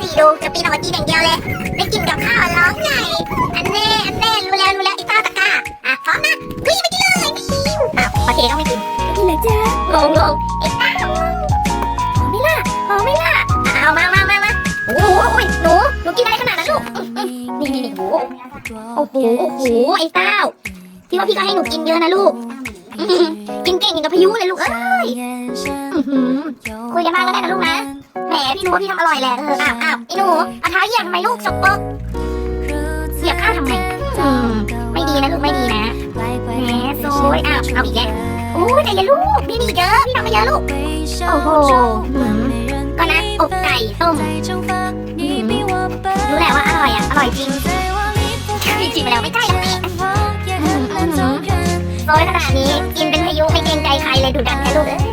สิดูจะปีนออกมากินอย่างเดียวเลยได้กินกับข้าวร้องใหญ่อันแน่อันแน่รู้แล้วรู้แล้วไอ้ต้าตะกร้าอะพร้อมนะวิ่งไปกินเลยวิ่งอ้าวพอเทก็ไม่กินกินเลยจ้างงงไอ้ต้าหอมไม่ล่ะหอมไม่ล่ะเอามามามามาโอ้โหหนูหนูกินอะไรขนาดนั้นลูกนี่นี่นี่โอ้โหโอ้โหโอ้โหไอ้เต้าที่ว่าพี่ก็ให้หนูกินเยอะนะลูกกินเก่งอย่างกับพายุเลยลูกเอ้ยคุยกันบ้างก็ได้นะลูกนะ แหมพี่รู้ว่าพี่ทำอร่อยแหละเอออ้าวอ้าวไอ้หนูเอาเท้าเหยียบทำไมลูกสกปรกเหยียบข้าวทำไมอืมไม่ดีนะลูกไม่ดีนะแหมโซยอ้าวเอาอีกแล้วโอ้ยใจเย็นลูกพี่มีเยอะพี่ทำมาเยอะลูกโอ้โหหืมก็นะอกไก่ต้มรู้แหละว่าอร่อยอะอร่อยจริงจริงๆแล้วไม่ใช่แล้วนี่โซยขนาดนี้กินเป็นพายุไม่เกรงใจใครเลยดูดันแค่ลูกเอ้ย